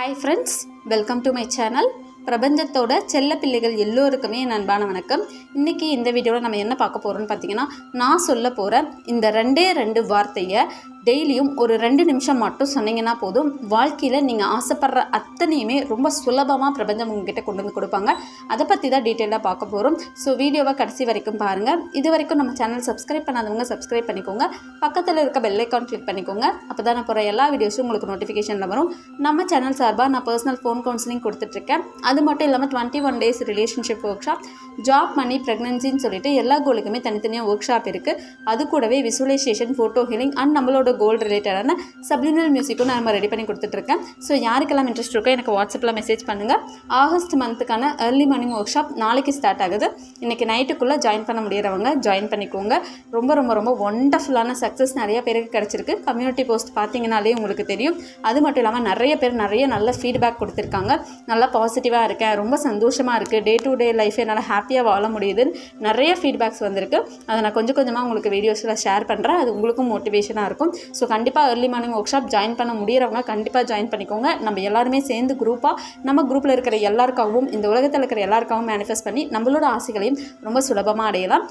Hi friends welcome to my channel பிரபஞ்சத்தோட செல்ல பிள்ளைகள் எல்லோருக்குமே என் அன்பான வணக்கம். இன்றைக்கி இந்த வீடியோவில் நம்ம என்ன பார்க்க போகிறோம்னு பார்த்தீங்கன்னா நான் சொல்ல போகிற இந்த ரெண்டே ரெண்டு வார்த்தையை டெய்லியும் ஒரு ரெண்டு நிமிஷம் மட்டும் சொன்னீங்கன்னா போதும். வாழ்க்கையில் நீங்கள் ஆசைப்படுற அத்தனையுமே ரொம்ப சுலபமாக பிரபஞ்சம் உங்ககிட்ட கொண்டு வந்து கொடுப்பாங்க. அதை பற்றி தான் டீட்டெயிலாக பார்க்க போகிறோம் ஸோ வீடியோவை கடைசி வரைக்கும் பாருங்கள் இது வரைக்கும் நம்ம சேனல் சப்ஸ்கிரைப் பண்ணாதவங்க சப்ஸ்கிரைப் பண்ணிக்கோங்க. பக்கத்தில் இருக்க பெல் ஐக்கான் கிளிக் பண்ணிக்கோங்க. அப்போ தான் நான் போகிற எல்லா வீடியோஸும் உங்களுக்கு நோட்டிஃபிகேஷனில் வரும். நம்ம சேனல் சார்பாக நான் பர்சனல் ஃபோன் கவுன்சிலிங் கொடுத்துட்ருக்கேன். அது மட்டும் இல்லாமல் twenty one days relationship workshop job money ப்ரெக்னன்சின்னு சொல்லிட்டு எல்லா கோலுக்குமே தனித்தனியாக ஒர்க் ஷாப் இருக்குது அது கூடவே விசுவலைசேஷன் ஃபோட்டோ ஹீலிங் அண்ட் நம்மளோட கோல் ரிலேட்டடான சப்ளினல் மியூசிக்கும் நான் நம்ம ரெடி பண்ணி கொடுத்துட்ருக்கேன். ஸோ யாருக்கெல்லாம் இன்ட்ரெஸ்ட் இருக்கோ எனக்கு வாட்ஸ்அப்பில் மெசேஜ் பண்ணுங்கள் ஆகஸ்ட் மந்த்துக்கான ஏர்லி மார்னிங் ஒர்க் ஷாப் நாளைக்கு ஸ்டார்ட் ஆகுது. இன்றைக்கி நைட்டுக்குள்ளே ஜாயின் பண்ண முடியறவங்க ஜாயின் பண்ணிக்கோங்க. ரொம்ப ரொம்ப ரொம்ப ஒண்டர்ஃபுல்லான சக்ஸஸ் நிறைய பேருக்கு கிடச்சிருக்கு. கம்யூனிட்டி போஸ்ட் பார்த்தீங்கனாலே உங்களுக்கு தெரியும். அது மட்டும் இல்லாமல் நிறைய பேர் நிறைய நல்ல ஃபீட்பேக் கொடுத்துருக்காங்க. நல்லா பாசிட்டிவாக இருக்கேன். ரொம்ப சந்தோஷமாக இருக்குது டே டு டே லைஃப் என்னால் ஹாப்பியாக வாழ முடியுதுன்னு நிறைய ஃபீட்பேக்ஸ் வந்திருக்கு. அதை நான் கொஞ்சம் கொஞ்சமாக உங்களுக்கு வீடியோஸில் ஷேர் பண்ணுறேன் அது உங்களுக்கும் மோட்டிவேஷனாக இருக்கும். ஸோ கண்டிப்பாக early morning workshop join பண்ண முடியறவங்க கண்டிப்பாக ஜாயின் பண்ணிக்கோங்க. நம்ம எல்லாருமே சேர்ந்து குரூப்பாக நம்ம குரூப்பில் இருக்கிற எல்லாருக்காகவும் இந்த உலகத்தில் இருக்கிற எல்லாருக்காகவும் மேனிஃபெஸ்ட் பண்ணி நம்மளோட ஆசைகளையும் ரொம்ப சுலபமாக அடையலாம்.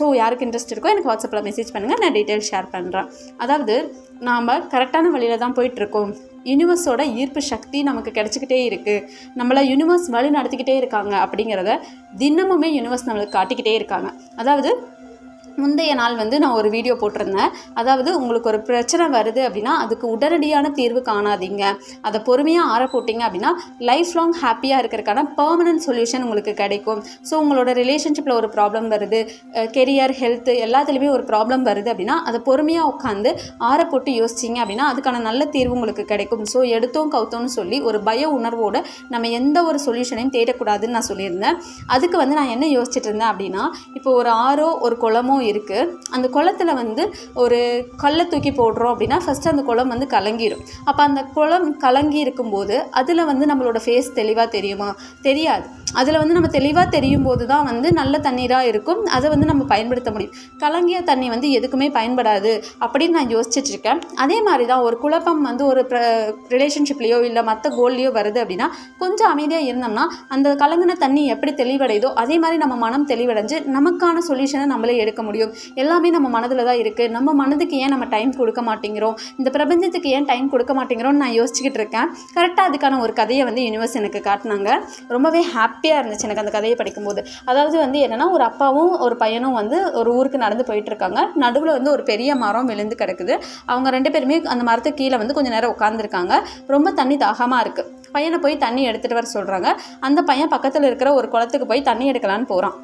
ஸோ யாருக்கு இன்ட்ரெஸ்ட் இருக்கோ எனக்கு வாட்ஸ்அப்பில் மெசேஜ் பண்ணுங்கள் நான் டீட்டெயில் ஷேர் பண்ணுறேன் அதாவது நாம் கரெக்டான வழியில் தான் போயிட்டுருக்கோம். யூனிவர்ஸோட ஈர்ப்பு சக்தி நமக்கு கிடச்சிக்கிட்டே இருக்குது நம்மளை யூனிவர்ஸ் வழி நடத்திக்கிட்டே இருக்காங்க அப்படிங்கிறத தினமுமே யூனிவர்ஸ் நம்மளுக்கு காட்டிக்கிட்டே இருக்காங்க. அதாவது முந்தைய நாள் வந்து நான் ஒரு வீடியோ போட்டிருந்தேன். அதாவது உங்களுக்கு ஒரு பிரச்சனை வருது அப்படின்னா அதுக்கு உடனடியான தீர்வு காணாதீங்க. அதை பொறுமையாக ஆற போட்டிங்க அப்படின்னா லைஃப் லாங் ஹாப்பியாக இருக்கிறதுக்கான பர்மனன்ட் சொல்யூஷன் உங்களுக்கு கிடைக்கும். ஸோ உங்களோட ரிலேஷன்ஷிப்பில் ஒரு ப்ராப்ளம் வருது. கெரியர் ஹெல்த்து எல்லாத்துலேயுமே ஒரு ப்ராப்ளம் வருது அப்படின்னா அதை பொறுமையாக உட்காந்து ஆற போட்டு யோசிச்சிங்க அப்படின்னா அதுக்கான நல்ல தீர்வு உங்களுக்கு கிடைக்கும். ஸோ எடுத்தோம் கவுத்தோம்னு சொல்லி ஒரு பய உணர்வோடு நம்ம எந்த ஒரு சொல்யூஷனையும் தேடக்கூடாதுன்னு நான் சொல்லியிருந்தேன். அதுக்கு வந்து நான் என்ன யோசிச்சுட்டு இருந்தேன் அப்படின்னா இப்போ ஒரு ஆறோ ஒரு குளமோ இருக்குது அந்த குளத்துல வந்து ஒரு கல்லை தூக்கி போடுறோம் அப்படின்னா ஃபஸ்ட்டு அந்த குளம் வந்து கலங்கிடும் அப்போ அந்த குளம் கலங்கி இருக்கும்போது அதில் வந்து நம்மளோட ஃபேஸ் தெளிவாக தெரியுமா? தெரியாது. அதில் வந்து நம்ம தெளிவாக தெரியும் போது தான் வந்து நல்ல தண்ணீராக இருக்கும். அதை வந்து நம்ம பயன்படுத்த முடியும். கலங்கிய தண்ணி வந்து எதுக்குமே பயன்படாது அப்படின்னு நான் யோசிச்சுட்ருக்கேன் அதே மாதிரி தான் ஒரு குழப்பம் வந்து ஒரு ரிலேஷன்ஷிப்லேயோ இல்லை மற்ற கோல்லையோ வருது அப்படின்னா கொஞ்சம் அமைதியாக இருந்தோம்னா அந்த கலங்கின தண்ணி எப்படி தெளிவடையுதோ அதே மாதிரி நம்ம மனம் தெளிவடைஞ்சு நமக்கான சொல்யூஷனை நம்மளே எடுக்க முடியும். எல்லாமே நம்ம மனதில் தான் இருக்குது நம்ம மனதுக்கு ஏன் நம்ம டைம் கொடுக்க மாட்டேங்கிறோம்? இந்த பிரபஞ்சத்துக்கு ஏன் டைம் கொடுக்க மாட்டேங்கிறோம்னு நான் யோசிச்சுக்கிட்டு இருக்கேன். கரெக்டாக அதுக்கான ஒரு கதையை வந்து யூனிவர்ஸ் எனக்கு காட்டினாங்க. ரொம்பவே ஹாப்பியாக இருந்துச்சு எனக்கு அந்த கதையை படிக்கும்போது. அதாவது வந்து என்னென்னா ஒரு அப்பாவும் ஒரு பையனும் வந்து ஒரு ஊருக்கு நடந்து போயிட்டுருக்காங்க நடுவில் வந்து ஒரு பெரிய மரம் விழுந்து கிடக்குது. அவங்க ரெண்டு பேருமே அந்த மரத்துக்கு கீழே வந்து கொஞ்சம் நேரம் உட்காந்துருக்காங்க ரொம்ப தண்ணி தாகமாக இருக்குது பையனை போய் தண்ணி எடுத்துகிட்டு வர சொல்கிறாங்க அந்த பையன் பக்கத்தில் இருக்கிற ஒரு குளத்துக்கு போய் தண்ணி எடுக்கலான்னு போகிறான்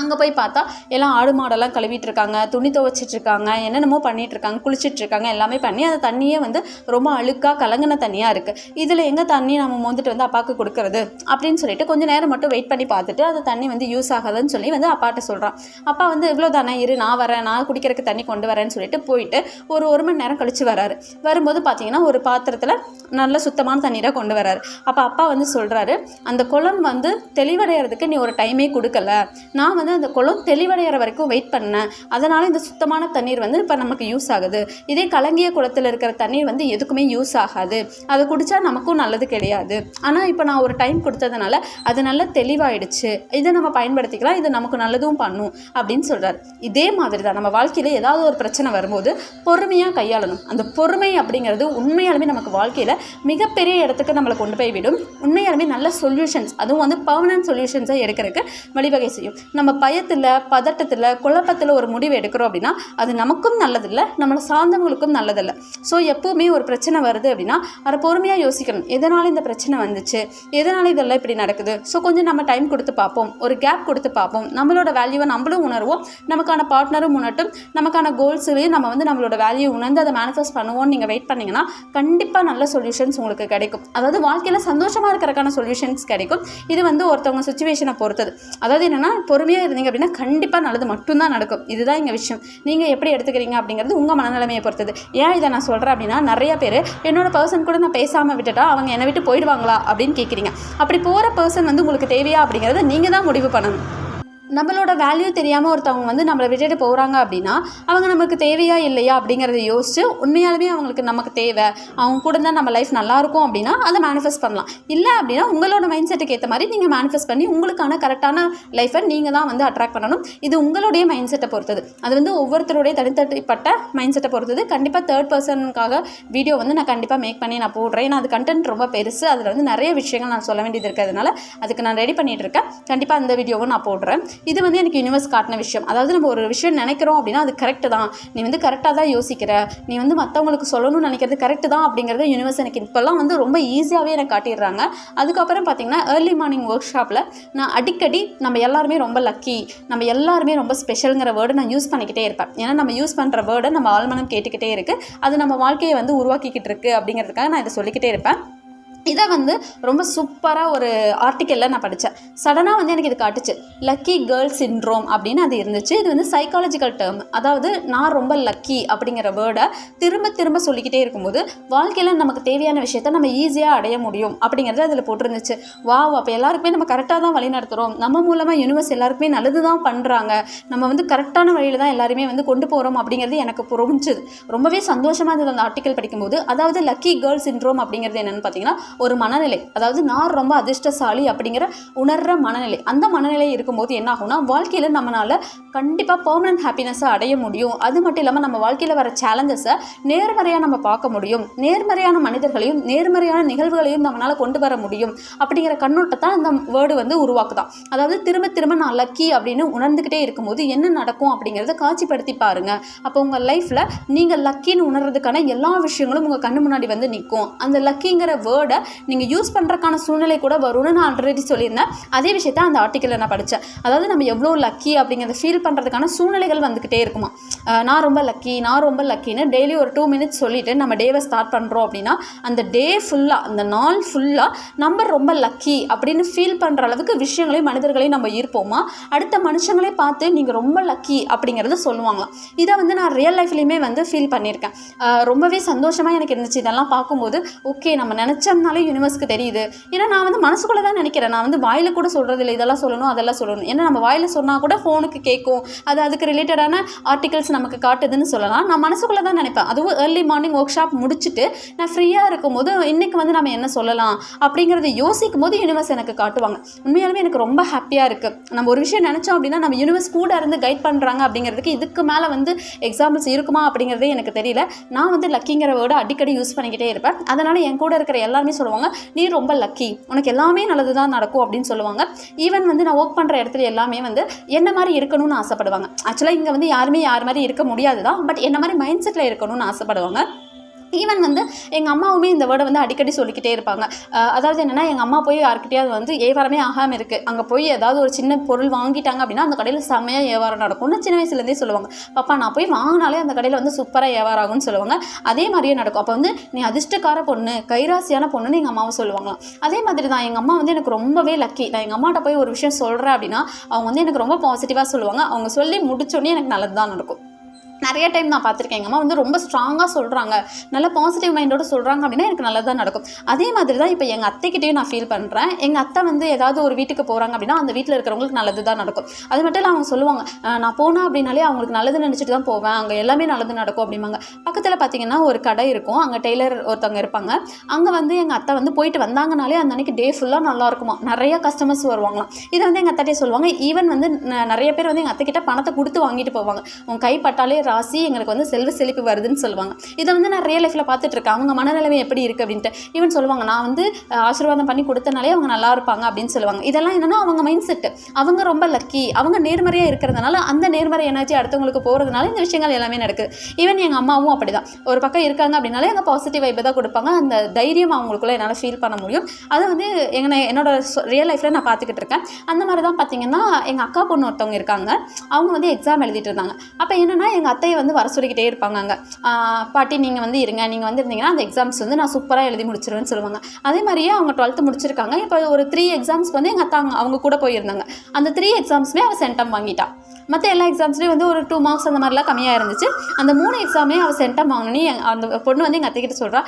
அங்கே போய் பார்த்தா எல்லாம் ஆடு மாடெல்லாம் கழுவிட்டு இருக்காங்க துணி துவைச்சிட்டு இருக்காங்க என்னென்னமோ பண்ணிட்டு இருக்காங்க குளிச்சுட்டு இருக்காங்க எல்லாமே பண்ணி அந்த தண்ணியே வந்து ரொம்ப அழுக்காக கலங்கின தண்ணியாக இருக்குது இதில் எங்கே தண்ணி நம்ம மோந்துட்டு வந்து அப்பாவுக்கு கொடுக்கறது? அப்படின்னு சொல்லிட்டு கொஞ்சம் நேரம் மட்டும் வெயிட் பண்ணி பார்த்துட்டு அந்த தண்ணி வந்து யூஸ் ஆகாதுன்னு சொல்லி வந்து அப்பாட்ட சொல்கிறான் அப்பா வந்து இவ்வளோ தானே இரு நான் வரேன் நான் குடிக்கிறதுக்கு தண்ணி கொண்டு வரேன்னு சொல்லிட்டு போயிட்டு ஒரு ஒரு மணி நேரம் கழித்து வராரு. வரும்போது பார்த்தீங்கன்னா ஒரு பாத்திரத்தில் நல்ல சுத்தமான தண்ணீரை கொண்டு வராரு. அப்போ அப்பா வந்து சொல்கிறாரு அந்த குளம் வந்து தெளிவடைகிறதுக்கு நீ ஒரு டைமே கொடுக்கல. நான் வந்து அந்த குளம் தெளிவடைகிற வரைக்கும் வெயிட் பண்ணேன். அதனால் இந்த சுத்தமான தண்ணீர் வந்து இப்போ நமக்கு யூஸ் ஆகுது. இதே கலங்கிய குளத்தில் இருக்கிற தண்ணீர் வந்து எதுக்குமே யூஸ் ஆகாது. அதை குடித்தா நமக்கும் நல்லது கிடையாது. ஆனால் இப்போ நான் ஒரு டைம் கொடுத்ததுனால அது நல்லா தெளிவாயிடுச்சு. இதை நம்ம பயன்படுத்திக்கலாம். இது நமக்கு நல்லதும் பண்ணும் அப்படின்னு சொல்கிறார் இதே மாதிரி தான் நம்ம வாழ்க்கையில் ஏதாவது ஒரு பிரச்சனை வரும்போது பொறுமையாக கையாளணும். அந்த பொறுமை அப்படிங்கிறது உண்மையாலுமே நமக்கு வாழ்க்கையில் மிகப்பெரிய இடத்துக்கு நம்மளை கொண்டு போய் விடும். உண்மையாலுமே நல்ல சொல்யூஷன்ஸ் அதுவும் வந்து பர்மனன்ட் சொல்யூஷன்ஸை எடுக்கிறதுக்கு வழிவகை செய்யும். நம்ம பயத்தில் பதட்டத்தில் குழப்பத்தில் ஒரு முடிவு எடுக்கிறோம் அப்படின்னா அது நமக்கும் நல்லதில்லை நம்மளை சார்ந்தவங்களுக்கும் நல்லதில்லை. ஸோ எப்போவுமே ஒரு பிரச்சனை வருது அப்படின்னா அதை பொறுமையாக யோசிக்கணும். எதனால் இந்த பிரச்சனை வந்துச்சு? எதனால் இதெல்லாம் இப்படி நடக்குது? ஸோ கொஞ்சம் நம்ம டைம் கொடுத்து பார்ப்போம். ஒரு கேப் கொடுத்து பார்ப்போம். நம்மளோட வேல்யூவை நம்மளும் உணர்வோம். நமக்கான பார்ட்னரும் உணரட்டும். நமக்கான கோல்ஸுலையும் நம்ம வந்து நம்மளோட வேல்யூ உணர்ந்து அதை மேனிஃபெஸ்ட் பண்ணுவோம்னு நீங்கள் வெயிட் பண்ணிங்கன்னா கண்டிப்பாக நல்ல சொல்யூஷன்ஸ் உங்களுக்கு கிடைக்கும். அதாவது வாழ்க்கையில் சந்தோஷமாக இருக்கிறக்கான சொல்யூஷன்ஸ் கிடைக்கும். இது வந்து ஒருத்தவங்க சுச்சுவேஷனை பொறுத்தது. அதாவது என்னென்னா பொறுமையாக இருந்தீங்க அப்படின்னா கண்டிப்பாக நல்லது மட்டும்தான் நடக்கும். இதுதான் எங்கள் விஷயம். நீங்கள் எப்படி எடுத்துக்கிறீங்க அப்படிங்கிறது உங்கள் மனநிலைமையை பொறுத்தது. ஏன் இதை நான் சொல்கிறேன் அப்படின்னா நிறைய பேர் என்னோட பர்சன் கூட நான் பேசாமல் விட்டுட்டா அவங்க என்னை விட்டு போயிடுவாங்களா அப்படின்னு கேட்குறீங்க அப்படி போகிற பர்சன் வந்து உங்களுக்கு தேவையா அப்படிங்கிறத நீங்கள் தான் முடிவு பண்ணணும். நம்மளோட வேல்யூ தெரியாமல் ஒருத்தவங்க வந்து நம்மளை விட்டுட்டு போகிறாங்க அப்படின்னா அவங்க நமக்கு தேவையா இல்லையா அப்படிங்கிறத யோசிச்சு உண்மையாலுமே அவங்களுக்கு நமக்கு தேவை. அவங்க கூட தான் நம்ம லைஃப் நல்லாயிருக்கும் அப்படின்னா அதை மேனிஃபெஸ்ட் பண்ணலாம். இல்லை அப்படின்னா உங்களோட மைண்ட் செட்டுக்கு ஏற்ற மாதிரி நீங்கள் மேனிஃபெஸ்ட் பண்ணி உங்களுக்கான கரெக்டான லைஃப்பை நீங்கள் தான் வந்து அட்ராக்ட் பண்ணணும். இது உங்களுடைய மைண்ட் செட்டை பொறுத்தது. அது வந்து ஒவ்வொருத்தருடைய தனித்தனிப்பட்ட மைண்ட் செட்டை பொறுத்தது. கண்டிப்பாக தேர்ட் பர்சனுக்காக வீடியோ வந்து நான் கண்டிப்பாக மேக் பண்ணி நான் போடுறேன். ஏன்னா அது கண்டென்ட் ரொம்ப பெருசு. அதில் வந்து நிறைய விஷயங்கள் நான் சொல்ல வேண்டியது இருக்கிறதுனால அதுக்கு நான் ரெடி பண்ணிகிட்டு இருக்கேன். கண்டிப்பாக அந்த வீடியோவும் நான் போடுறேன். இது வந்து எனக்கு யூனிவர்ஸ் காட்டின விஷயம். அதாவது நம்ம ஒரு விஷயம் நினைக்கிறோம் அப்படின்னா அது கரெக்டு தான். நீ வந்து கரெக்டாக தான் யோசிக்கிற. நீ வந்து மற்றவங்களுக்கு சொல்லணும்னு நினைக்கிறது கரெக்டு தான் அப்படிங்கிறது யூனிவர்ஸ் எனக்கு இப்போல்லாம் வந்து ரொம்ப ஈஸியாகவே எனக்கு காட்டிடுறாங்க. அதுக்கப்புறம் பார்த்தீங்கன்னா ஏர்லி மார்னிங் ஒர்க் ஷாப்பில் நான் அடிக்கடி நம்ம எல்லாருமே ரொம்ப லக்கி நம்ம எல்லாருமே ரொம்ப ஸ்பெஷலுங்கிற வேர்டை நான் யூஸ் பண்ணிக்கிட்டே இருப்பேன். ஏன்னா நம்ம யூஸ் பண்ணுற வேர்டை நம்ம ஆழ்மனம் கேட்டுக்கிட்டே இருக்குது அது நம்ம வாழ்க்கையை வந்து உருவாக்கிக்கிட்டு இருக்குது அப்படிங்கிறதுக்காக நான் இதை சொல்லிக்கிட்டே இருப்பேன். இதை வந்து ரொம்ப சூப்பராக ஒரு ஆர்டிக்கலில் நான் படித்தேன் சடனாக வந்து எனக்கு இது காட்டுச்சு. லக்கி கேர்ள் சின்ட்ரோம் அப்படின்னு அது இருந்துச்சு. இது வந்து சைக்காலஜிக்கல் டேர்ம் அதாவது நான் ரொம்ப லக்கி அப்படிங்கிற வேர்டை திரும்ப திரும்ப சொல்லிக்கிட்டே இருக்கும்போது வாழ்க்கையில் நமக்கு தேவையான விஷயத்த நம்ம ஈஸியாக அடைய முடியும் அப்படிங்கிறது அதில் போட்டிருந்துச்சு. வாவ் அப்போ எல்லாருக்குமே நம்ம கரெக்டாக தான் வழி நடத்துகிறோம் நம்ம மூலமாக யூனிவர்ஸ் எல்லாருக்குமே நல்லது தான் பண்ணுறாங்க நம்ம வந்து கரெக்டான வழியில் தான் எல்லாருமே வந்து கொண்டு போகிறோம் அப்படிங்கிறது எனக்கு புரிஞ்சுது. ரொம்பவே சந்தோஷமாக இருந்தது அந்த ஆர்டிக்கல் படிக்கும்போது. அதாவது லக்கி கேர்ள் சின்ட்ரோம் அப்படிங்கிறது என்னென்னு பார்த்தீங்கன்னா ஒரு மனநிலை அதாவது நான் ரொம்ப அதிர்ஷ்டசாலி அப்படிங்கிற உணர்கிற மனநிலை அந்த மனநிலை இருக்கும்போது என்ன ஆகும்னா வாழ்க்கையில் நம்மளால் கண்டிப்பாக பர்மனன்ட் ஹாப்பினஸை அடைய முடியும். அது மட்டும் இல்லாமல் நம்ம வாழ்க்கையில் வர சேலஞ்சஸை நேர்மறையாக நம்ம பார்க்க முடியும். நேர்மறையான மனிதர்களையும் நேர்மறையான நிகழ்வுகளையும் நம்மளால் கொண்டு வர முடியும். அப்படிங்கிற கண்ணோட்டத்தை அந்த வேர்டு வந்து உருவாக்குதான். அதாவது திரும்ப திரும்ப நான் லக்கி அப்படின்னு உணர்ந்துக்கிட்டே இருக்கும்போது என்ன நடக்கும் அப்படிங்கிறத காட்சிப்படுத்தி பாருங்க. அப்போ உங்கள் லைஃப்பில் நீங்கள் லக்கின்னு உணர்றதுக்கான எல்லா விஷயங்களும் உங்கள் கண்ணு முன்னாடி வந்து நிற்கும். அந்த லக்கிங்கிற வேர்டை நீங்கள் யூஸ் பண்ணுறக்கான சூழ்நிலை கூட வரும்னு நான் ஆல்ரெடி சொல்லியிருந்தேன். அதே விஷயத்த அந்த ஆர்டிக்கலில் நான் படித்தேன் அதாவது நம்ம எவ்வளோ லக்கி அப்படிங்கிறத ஃபீல் பண்ணுறதுக்கான சூழ்நிலைகள் வந்துக்கிட்டே இருக்குமா? நான் ரொம்ப லக்கி நான் ரொம்ப லக்கின்னு டெய்லி ஒரு டூ மினிட்ஸ் சொல்லிவிட்டு நம்ம டேவை ஸ்டார்ட் பண்ணுறோம் அப்படின்னா அந்த டே ஃபுல்லாக அந்த நாள் ஃபுல்லாக நம்ம ரொம்ப லக்கி அப்படின்னு ஃபீல் பண்ணுற அளவுக்கு விஷயங்களையும் மனிதர்களையும் நம்ம ஈர்ப்போமா? அடுத்த மனுஷங்களே பார்த்து நீங்கள் ரொம்ப லக்கி அப்படிங்கிறத சொல்லுவாங்களாம் இதை வந்து நான் ரியல் லைஃப்லேயுமே வந்து ஃபீல் பண்ணியிருக்கேன். ரொம்பவே சந்தோஷமாக எனக்கு இருந்துச்சு. இதெல்லாம் பார்க்கும்போது ஓகே நம்ம நினச்சோம்னா நினச்சோம்னாலே யூனிவர்ஸ்க்கு தெரியுது. ஏன்னா நான் வந்து மனசுக்குள்ளே தான் நினைக்கிறேன். நான் வந்து வாயில் கூட சொல்கிறது இல்லை இதெல்லாம் சொல்லணும் அதெல்லாம் சொல்லணும். ஏன்னா நம்ம வாயில் சொன்னால் கூட ஃபோனுக்கு கேட்கும். அது அதுக்கு ரிலேட்டடான ஆர்டிகல்ஸ் நமக்கு காட்டுதுன்னு சொல்லலாம். நான் மனசுக்குள்ளே தான் நினைப்பேன். அதுவும் ஏர்லி மார்னிங் ஒர்க் ஷாப் முடிச்சுட்டு நான் ஃப்ரீயாக இருக்கும்போது இன்றைக்கி வந்து நம்ம என்ன சொல்லலாம் அப்படிங்கிறத யோசிக்கும் போது யூனிவர்ஸ் எனக்கு காட்டுவாங்க. உண்மையாலுமே எனக்கு ரொம்ப ஹாப்பியாக இருக்குது நம்ம ஒரு விஷயம் நினச்சோம் அப்படின்னா நம்ம யூனிவர்ஸ் கூட இருந்து கைட் பண்ணுறாங்க அப்படிங்கிறதுக்கு இதுக்கு மேலே வந்து எக்ஸாம்பிள்ஸ் இருக்குமா அப்படிங்கிறதே எனக்கு தெரியல. நான் வந்து லக்கிங்கிற வேர்டு அடிக்கடி யூஸ் பண்ணிக்கிட்டே இருப்பேன். அதனால் என் கூட இருக்கிற எல்லாருமே சொல்லுவாங்க நீ ரொம்ப லக்கி உனக்கு எல்லாமே நல்லது தான் நடக்கும் அப்படின்னு சொல்லுவாங்க. ஈவன் வந்து நான் ஒர்க் பண்ணுற இடத்துல எல்லாமே வந்து என்ன மாதிரி இருக்கணும்னு ஆசைப்படுவாங்க. ஆக்சுவலாக இங்கே வந்து யாருமே யார் மாதிரி இருக்க முடியாது தான் பட் என்ன மாதிரி மைண்ட் செட்டில் இருக்கணும்னு ஆசைப்படுவாங்க. ஈவன் வந்து எங்கள் அம்மாவுமே இந்த வேர்டை வந்து அடிக்கடி சொல்லிக்கிட்டே இருப்பாங்க. அதாவது என்னென்னா எங்கள் அம்மா போய் யாருக்கிட்டையாவது வந்து வியாபாரமே ஆகாமல் இருக்குது அங்கே போய் ஏதாவது ஒரு சின்ன பொருள் வாங்கிட்டாங்க அப்படின்னா அந்த கடையில் செம்மையாக வியாபாரம் நடக்கும்னு சின்ன வயசுலேருந்தே சொல்லுவாங்க. பாப்பா நான் போய் வாங்கினாலே அந்த கடையில் வந்து சூப்பராக வியாபாரம் ஆகும்னு சொல்லுவாங்க. அதே மாதிரியே நடக்கும். அப்போ வந்து நீ அதிர்ஷ்டக்கார பொண்ணு கைராசியான பொண்ணுன்னு எங்கள் அம்மாவை சொல்லுவாங்களாம் அதே மாதிரி தான் எங்கள் அம்மா வந்து எனக்கு ரொம்பவே லக்கி நான் எங்கள் அம்மாட்ட போய் ஒரு விஷயம் சொல்கிறேன் அப்படின்னா அவங்க வந்து எனக்கு ரொம்ப பாசிட்டிவாக சொல்லுவாங்க. அவங்க சொல்லி முடிச்சோடனே எனக்கு நல்லது தான் நடக்கும். நிறைய டைம் நான் பார்த்துருக்கேன். எங்கள் அம்மா வந்து ரொம்ப ஸ்ட்ராங்காக சொல்கிறாங்க நல்ல பாசிட்டிவ் மைண்டோட சொல்கிறாங்க அப்படின்னா எனக்கு நல்லதாக நடக்கும். அதே மாதிரி தான் இப்போ எங்கள் அத்தைக்கிட்டேயும் நான் ஃபீல் பண்ணுறேன் எங்கள் அத்தை வந்து ஏதாவது ஒரு வீட்டுக்கு போகிறாங்க அப்படின்னா அந்த வீட்டில் இருக்கிறவங்களுக்கு நல்லது தான் நடக்கும். அது மட்டும் இல்லை அவங்க சொல்லுவாங்க நான் போனால் அப்படின்னாலே அவங்களுக்கு நல்லது நினச்சிட்டு தான் போவேன். அங்கே எல்லாமே நல்லது நடக்கும் அப்படிம்பாங்க. பக்கத்தில் பார்த்தீங்கன்னா ஒரு கடை இருக்கும். அங்கே டெய்லர் ஒருத்தவங்க இருப்பாங்க. அங்கே வந்து எங்கள் அத்தை வந்து போயிட்டு வந்தாங்கனாலே அந்த அன்றைக்கி டே ஃபுல்லாக நல்லா இருக்குமா? நிறைய கஸ்டமர்ஸ் வருவாங்களாம். இதை வந்து எங்கள் அத்தாட்டே சொல்லுவாங்க. ஈவன் வந்து ந- நிறைய பேர் வந்து எங்கள் அத்தைக்கிட்ட பணத்தை கொடுத்து வாங்கிட்டு போவாங்க. உன் கைப்பட்டாலே ராசி எங்களுக்கு வந்து செல்வ செழிப்பு வருதுன்னு சொல்லுவாங்க. இதை வந்து நான் ரியல் லைஃப்பில் பார்த்துட்ருக்கேன் அவங்க மனநிலைமை எப்படி இருக்குது அப்படின்ட்டு. ஈவன் சொல்லுவாங்க நான் வந்து ஆசீர்வாதம் பண்ணி கொடுத்தனாலே அவங்க நல்லா இருப்பாங்க அப்படின்னு சொல்லுவாங்க. இதெல்லாம் என்னென்னா அவங்க மைண்ட் செட்டு அவங்க ரொம்ப லக்கி அவங்க நேர்மறையாக இருக்கிறதுனால அந்த நேர்மறை எனர்ஜி அடுத்தவங்களுக்கு போகிறதுனால இந்த விஷயங்கள் எல்லாமே நடக்குது. ஈவன் எங்கள் அம்மாவும் அப்படி தான் ஒரு பக்கம் இருக்காங்க அப்படின்னாலே எங்கள் பாசிட்டிவ் வைப்பை தான் கொடுப்பாங்க. அந்த தைரியம் அவங்களுக்குள்ள என்னால் ஃபீல் பண்ண முடியும். அதை வந்து எங்க என்னோட ரியல் லைஃப்பில் நான் பார்த்துக்கிட்டு இருக்கேன். அந்த மாதிரி தான் பார்த்தீங்கன்னா எங்கள் அக்கா பொண்ணு ஒருத்தவங்க இருக்காங்க. அவங்க வந்து எக்ஸாம் எழுதிட்டு இருந்தாங்க. அப்போ என்னென்னா எங்கள் அத்தையை வந்து வர சொல்லிக்கிட்டே இருப்பாங்க அங்கே பாட்டி நீங்கள் வந்து இருங்க. நீங்கள் வந்து இருந்தீங்கன்னா அந்த எக்ஸாம்ஸ் வந்து நான் சூப்பராக எழுதி முடிச்சிருவேன்னு சொல்லுவாங்க. அதே மாதிரியே அவங்க டுவெல்த்து முடிச்சிருக்காங்க. இப்போ ஒரு த்ரீ எக்ஸாம்ஸ் வந்து எங்கள் அத்தா அவங்க- அவங்க கூட போயிருந்தாங்க. அந்த த்ரீ எக்ஸாம்ஸுமே அவள் சென்டம் வாங்கிட்டா. மற்ற எல்லா எக்ஸாம்ஸ்லேயும் வந்து ஒரு டூ மார்க்ஸ் அந்த மாதிரிலாம் கம்மியாக இருந்துச்சு. அந்த மூணு எக்ஸாமே அவள் சென்டம் வாங்கினி அந்த பொண்ணு வந்து எங்கள் அத்தைக்கிட்ட சொல்கிறா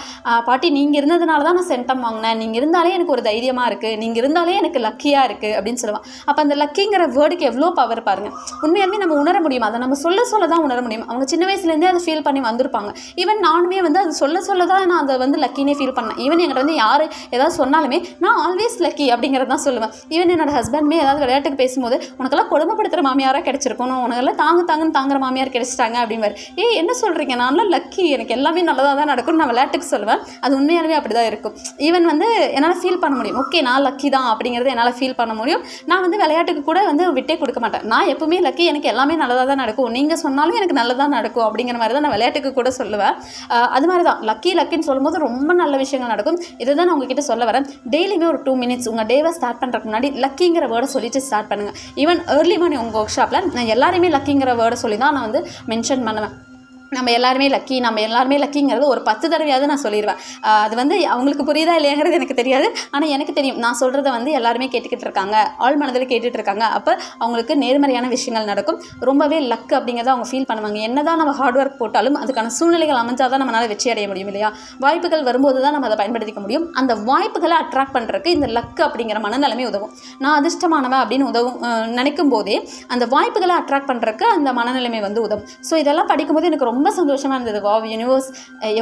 பாட்டி நீங்கள் இருந்ததுனால தான் நான் சென்டம் வாங்கினேன். நீங்கள் இருந்தாலே எனக்கு ஒரு தைரியமாக இருக்குது நீங்கள் இருந்தாலே எனக்கு லக்கியாக இருக்குது அப்படின்னு சொல்லுவான் அப்போ அந்த லக்கிங்கிற வேர்டுக்கு எவ்வளோ பவர் பாருங்கள் உண்மையாலுமே நம்ம உணர முடியும்? அதை நம்ம சொல்ல சொல்ல தான் உணர முடியும். அவங்க சின்ன வயசுலேருந்தே அதை ஃபீல் பண்ணி வந்திருப்பாங்க. ஈவன் நானுமே வந்து அது சொல்ல சொல்ல தான் நான் அதை வந்து லக்கினே ஃபீல் பண்ணேன். ஈவன் என்கிட்ட வந்து யார் ஏதாவது சொன்னாலுமே நான் ஆல்வேஸ் லக்கி அப்படிங்கிறது தான் சொல்லுவேன். ஈவன் என்னோட ஹஸ்பண்டுமே ஏதாவது விளையாட்டுக்கு பேசும்போது உனக்கெல்லாம் கொடுமைப்படுத்துகிற மாமியாராக கிடைச்சிருக்கணும் உனக்கெல்லாம் தாங்க தாங்கன்னு தாங்குற மாமியார் கிடைச்சிட்டாங்க அப்படிம்பாரு. ஏய் என்ன சொல்கிறீங்க நான்லாம் லக்கி எனக்கு எல்லாமே நல்லதாக தான் நடக்கும்னு நான் விளையாட்டுக்கு சொல்லுவேன். அது உண்மையாலுமே அப்படி தான் இருக்கும். ஈவன் வந்து என்னால் ஃபீல் பண்ண முடியும். ஓகே நான் லக்கி தான் அப்படிங்கிறது என்னால் ஃபீல் பண்ண முடியும். நான் வந்து விளையாட்டுக்கு கூட வந்து விட்டே கொடுக்க மாட்டேன். நான் எப்பவுமே லக்கி எனக்கு எல்லாமே நல்லதாக தான் நடக்கும். நீங்கள் சொன்னாலும் எனக்கு நல்லதாக நடக்கும் அப்படிங்கிற மாதிரி தான் நான் விளையாட்டுக்கு கூட சொல்லுவேன். அது மாதிரி தான். லக்கி லக்கின்னு சொல்லும்போது ரொம்ப நல்ல விஷயங்கள் நடக்கும். இதை தான் நான் உங்ககிட்ட சொல்ல வரேன். டெய்லியுமே ஒரு டூ மினிட்ஸ் உங்கள் டேவை ஸ்டார்ட் பண்ணுறதுக்கு முன்னாடி லக்கிங்கிற வேர்டை சொல்லிட்டு ஸ்டார்ட் பண்ணுங்கள் ஈவன் ஏர்லி மார்னிங் உங்கள் ஒர்க் ஷாப்பில் நான் எல்லாருமே லக்கிங்கிற வேர்டை சொல்லி தான் நான் வந்து மென்ஷன் பண்ணுவேன். நம்ம எல்லாருமே லக்கி நம்ம எல்லாருமே லக்கிங்கிறது ஒரு பத்து தடவையாவது நான் சொல்லிடுவேன் அது வந்து அவங்களுக்கு புரியுதா இல்லையாங்கிறது எனக்கு தெரியாது. ஆனால் எனக்கு தெரியும். நான் சொல்கிறத வந்து எல்லாருமே கேட்டுக்கிட்டு இருக்காங்க. ஆள் மனதில் கேட்டுட்டு இருக்காங்க. அப்போ அவங்களுக்கு நேர்மறையான விஷயங்கள் நடக்கும். ரொம்பவே லக் அப்படிங்கிறத அவங்க ஃபீல் பண்ணுவாங்க. என்னதான் நம்ம ஹார்ட் ஒர்க் போட்டாலும் அதுக்கான சூழ்நிலைகள் அமைஞ்சால் தான் நம்மளால் வெற்றி அடைய முடியும் இல்லையா? வாய்ப்புகள் வரும்போது தான் நம்ம அதை பயன்படுத்திக்க முடியும். அந்த வாய்ப்புகளை அட்ராக்ட் பண்ணுறதுக்கு இந்த லக் அப்படிங்கிற மனநிலைமை உதவும். நான் அதிர்ஷ்டமானவன் அப்படின்னு உதவும் நினைக்கும் போதே அந்த வாய்ப்புகளை அட்ராக்ட் பண்ணுறதுக்கு அந்த மனநிலைமை வந்து உதவும். ஸோ இதெல்லாம் படிக்கும்போது எனக்கு ரொம்ப ரொம்ப சந்தோஷமாக இருந்தது வாவ் யூனிவர்ஸ்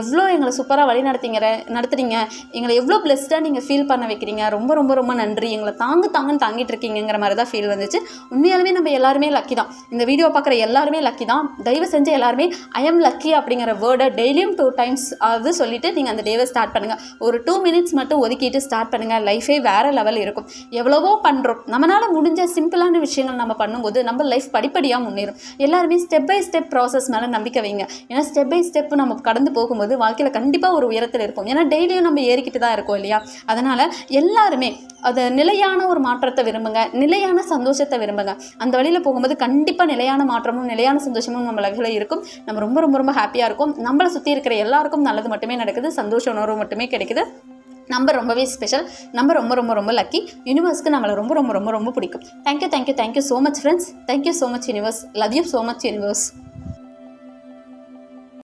எவ்வளோ எங்களை சூப்பராக வழி நடத்திங்கிற நடத்துறீங்க எங்களை எவ்வளோ பிளெஸ்டாக நீங்கள் ஃபீல் பண்ண வைக்கிறீங்க. ரொம்ப ரொம்ப ரொம்ப நன்றி. எங்களை தாங்கு தாங்கன்னு தாங்கிட்டு இருக்கீங்கிற மாதிரி தான் ஃபீல் வந்துச்சு. உண்மையாலுமே நம்ம எல்லாருமே லக்கி தான். இந்த வீடியோ பார்க்குற எல்லாருமே லக்கி தான். தயவு செஞ்சு எல்லாருமே ஐ எம் லக்கி அப்படிங்கிற வேர்டை டெய்லியும் டூ டைம்ஸ் ஆகுது சொல்லிட்டு நீங்கள் அந்த டேவை ஸ்டார்ட் பண்ணுங்கள் ஒரு டூ மினிட்ஸ் மட்டும் ஒதுக்கிட்டு ஸ்டார்ட் பண்ணுங்கள் லைஃபே வேறு லெவல் இருக்கும். எவ்வளவோ பண்ணுறோம் நம்மளால் முடிஞ்ச சிம்பிளான விஷயங்கள் நம்ம பண்ணும்போது நம்ம லைஃப் படிப்படியாக முன்னேறும். எல்லாருமே ஸ்டெப் பை ஸ்டெப் ப்ராசஸ் மேலே நம்பிக்கை வைங்க. ஏன்னா ஸ்டெப் பை ஸ்டெப் நம்ம கடந்து போகும்போது வாழ்க்கையில் கண்டிப்பாக ஒரு உயரத்தில் இருப்போம். ஏன்னா டெய்லியும் நம்ம ஏறிக்கிட்டு தான் இருக்கோம் இல்லையா? அதனால் எல்லாருமே அது நிலையான ஒரு மாற்றத்தை விரும்புங்க. நிலையான சந்தோஷத்தை விரும்புங்க. அந்த வழியில் போகும்போது கண்டிப்பாக நிலையான மாற்றமும் நிலையான சந்தோஷமும் நம்ம லைஃப்பில் இருக்கும். நம்ம ரொம்ப ரொம்ப ரொம்ப ஹாப்பியாக இருக்கும் நம்மளை சுற்றி இருக்கிற எல்லாருக்கும் நல்லது மட்டுமே நடக்குது. சந்தோஷ உணர்வு மட்டுமே கிடைக்குது. நம்ம ரொம்பவே ஸ்பெஷல் நம்ம ரொம்ப ரொம்ப ரொம்ப லக்கி யூனிவர்ஸ்க்கு நம்மளை ரொம்ப ரொம்ப ரொம்ப ரொம்ப பிடிக்கும். Thank you thank you thank you so much friends thank you so much universe love you so much universe